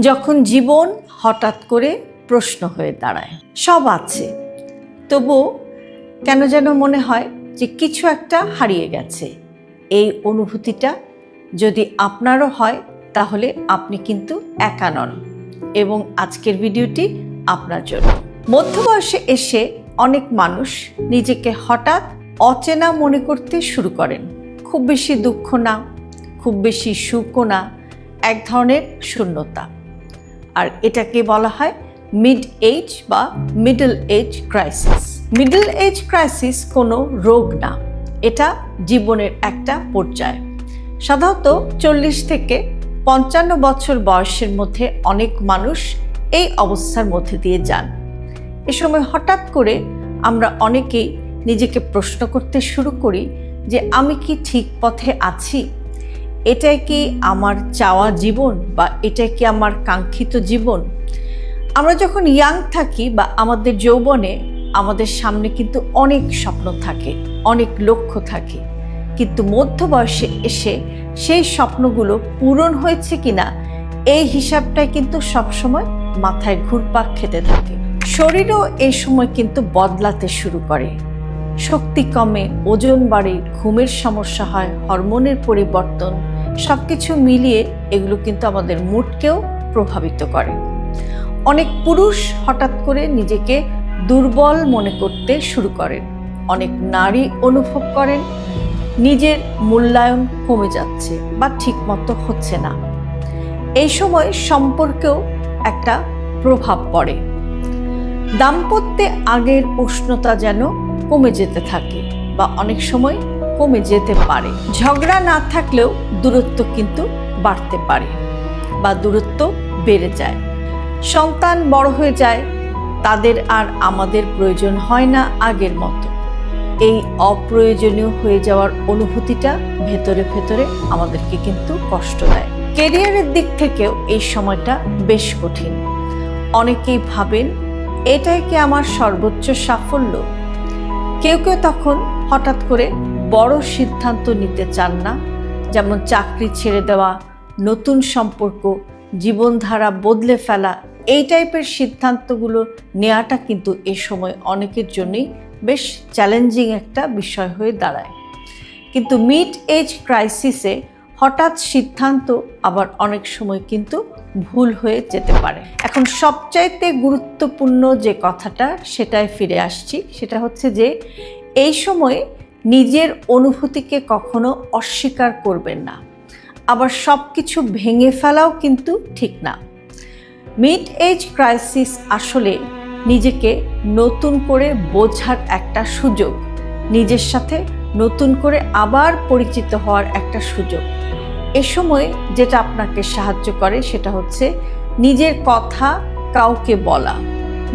যখন জীবন হঠাৎ করে প্রশ্ন হয়ে দাঁড়ায়। সব আছে। তবু কেন যেন মনে হয় যে কিছু একটা হারিয়ে গেছে। এই অনুভূতিটা যদি আপনারও হয়, তাহলে আপনি কিন্তু একা নন এবং আজকের ভিডিওটি আপনার জন্য। মধ্যবয়সে এসে অনেক মানুষ নিজেকে হঠাৎ অচেনা মনে করতে শুরু করেন। খুব বেশি দুঃখ না, খুব বেশি সুখও না, এক ধরনের শূন্যতা। আর এটাকে বলা হয় মিড এজ বা middle age crisis. Middle age crisis কোনো রোগ না, এটা জীবনের একটা পর্যায়। সাধারণত চল্লিশ থেকে পঞ্চান্ন বছর বয়সের মধ্যে অনেক মানুষ এই অবস্থার মধ্যে দিয়ে যান। এ সময় হঠাৎ করে আমরা অনেকেই নিজেকে প্রশ্ন করতে শুরু করি যে আমি কি ঠিক পথে আছি? এটাই কি আমার চাওয়া জীবন বা এটাই কি আমার কাঙ্ক্ষিত জীবন? আমরা যখন ইয়াং থাকি বা আমাদের যৌবনে আমাদের সামনে কিন্তু অনেক স্বপ্ন থাকে, অনেক লক্ষ্য থাকে। কিন্তু মধ্য বয়সে এসে সেই স্বপ্নগুলো পূরণ হয়েছে কিনা, এই হিসাবটাই কিন্তু সবসময় মাথায় ঘুরপাক খেতে থাকে। শরীরও এই সময় কিন্তু বদলাতে শুরু করে। শক্তি কমে, ওজন বাড়ে, ঘুমের সমস্যা হয়, হরমোনের পরিবর্তন সব কিছু মিলিয়ে এগুলো কিন্তু আমাদের মুডকেও প্রভাবিত করে। অনেক পুরুষ হঠাৎ করে নিজেকে দুর্বল মনে করতে শুরু করেন। অনেক নারী অনুভব করেন, নিজের মূল্যায়ন কমে যাচ্ছে বা ঠিকমতো হচ্ছে না। এই সময় সম্পর্কেও একটা প্রভাব পড়ে। দাম্পত্যে আগের উষ্ণতা যেন কমে যেতে থাকে বা অনেক সময় কমে যেতে পারে। ঝগড়া না থাকলেও দূরত্ব কিন্তু বাড়তে পারে বা দূরত্ব বেড়ে যায়। সন্তান বড় হয়ে যায়, তাদের আর আমাদের প্রয়োজন হয় না আগের মতো। এই অপ্রয়োজনীয় হয়ে যাওয়ার অনুভূতিটা ভেতরে ভেতরে আমাদেরকে কিন্তু কষ্ট দেয়। কেরিয়ারের দিক থেকেও এই সময়টা বেশ কঠিন। অনেকেই ভাবেন, এটাই কি আমার সর্বোচ্চ সাফল্য? কেউ কেউ তখন হঠাৎ করে বড় সিদ্ধান্ত নিতে চান না। যেমন চাকরি ছেড়ে দেওয়া, নতুন সম্পর্ক, জীবনধারা বদলে ফেলা, এই টাইপের সিদ্ধান্তগুলো নেওয়াটা কিন্তু এ সময় অনেকের জন্যই বেশ চ্যালেঞ্জিং একটা বিষয় হয়ে দাঁড়ায়। কিন্তু মিড এজ ক্রাইসিসে হঠাৎ সিদ্ধান্ত আবার অনেক সময় কিন্তু ভুল হয়ে যেতে পারে। এখন সবচাইতে গুরুত্বপূর্ণ যে কথাটা সেটাই ফিরে আসছি, সেটা হচ্ছে যে এই সময়ে নিজের অনুভূতিকে কখনো অস্বীকার করবেন না। আবার সব কিছু ভেঙে ফেলাও কিন্তু ঠিক না। মিড এজ ক্রাইসিস আসলে নিজেকে নতুন করে বোঝার একটা সুযোগ, নিজের সাথে নতুন করে আবার পরিচিত হওয়ার একটা সুযোগ। এ সময় যেটা আপনাকে সাহায্য করে সেটা হচ্ছে নিজের কথা কাউকে বলা।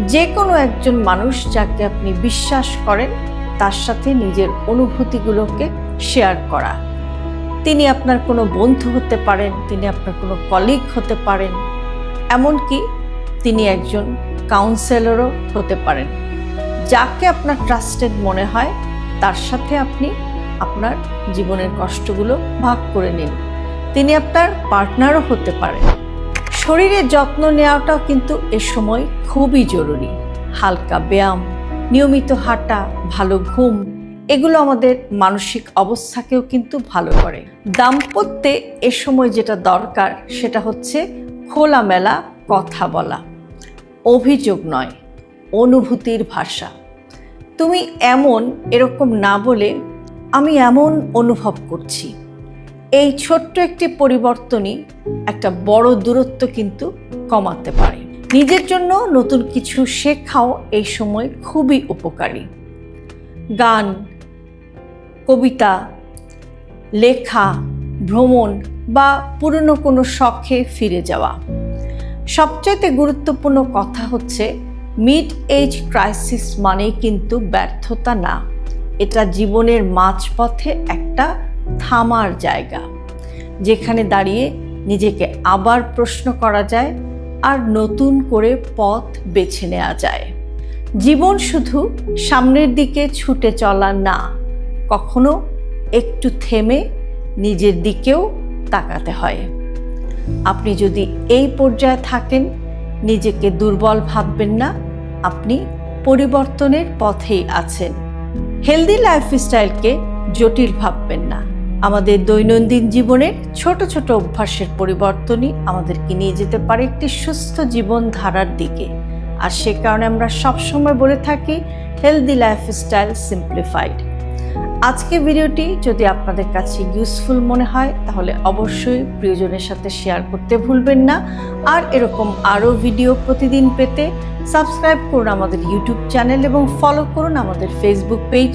যে কোনো একজন মানুষ যাকে আপনি বিশ্বাস করেন তার সাথে নিজের অনুভূতিগুলোকে শেয়ার করা। তিনি আপনার কোনো বন্ধু হতে পারেন, তিনি আপনার কোনো কলিগ হতে পারেন, এমনকি তিনি একজন কাউন্সেলরও হতে পারেন। যাকে আপনার ট্রাস্টেড মনে হয়, তার সাথে আপনি আপনার জীবনের কষ্টগুলো ভাগ করে নিন। তিনি আপনার পার্টনারও হতে পারেন। শরীরের যত্ন নেওয়াটাও কিন্তু এ সময় খুবই জরুরি। হালকা ব্যায়াম নিয়মিত হাঁটা, ভালো ঘুম, এগুলো আমাদের মানসিক অবস্থাকেও কিন্তু ভালো করে। দাম্পত্যে এ সময় যেটা দরকার, সেটা হচ্ছে খোলামেলা কথা বলা। অভিযোগ নয়, অনুভূতির ভাষা। তুমি এমন এরকম না বলে আমি এমন অনুভব করছি। এই ছোট্ট একটি পরিবর্তনই একটা বড় দূরত্ব কিন্তু কমাতে পারে। নিজের জন্য নতুন কিছু শেখাও এই সময় খুবই উপকারী। গান, কবিতা, লেখা, ভ্রমণ বা পুরনো কোনো শখে ফিরে যাওয়া। সবচাইতে গুরুত্বপূর্ণ কথা হচ্ছে, মিড এজ ক্রাইসিস মানে কিন্তু ব্যর্থতা না। এটা জীবনের মাঝপথে একটা থামার জায়গা, যেখানে দাঁড়িয়ে নিজেকে আবার প্রশ্ন করা যায় আর নতুন করে পথ বেছে নেওয়া যায়। জীবন শুধু সামনের দিকে ছুটে চলা না, কখনো একটু থেমে নিজের দিকেও তাকাতে হয়। আপনি যদি এই পর্যায়ে থাকেন, নিজেকে দুর্বল ভাববেন না, আপনি পরিবর্তনের পথেই আছেন। হেলদি লাইফস্টাইলকে জটিল ভাববেন না। আমাদের দৈনন্দিন জীবনের ছোট ছোট অভ্যাসের পরিবর্তনই আমাদেরকে নিয়ে যেতে পারে একটি সুস্থ জীবনধারার দিকে। আর সে কারণে আমরা সবসময় বলে থাকি হেলদি লাইফস্টাইল সিম্পলিফাইড আজকে ভিডিওটি যদি আপনাদের কাছে ইউজফুল মনে হয়, তাহলে অবশ্যই প্রিয়জনের সাথে শেয়ার করতে ভুলবেন না। আর এরকম আরও ভিডিও প্রতিদিন পেতে সাবস্ক্রাইব করুন আমাদের ইউটিউব চ্যানেল এবং ফলো করুন আমাদের ফেসবুক পেজ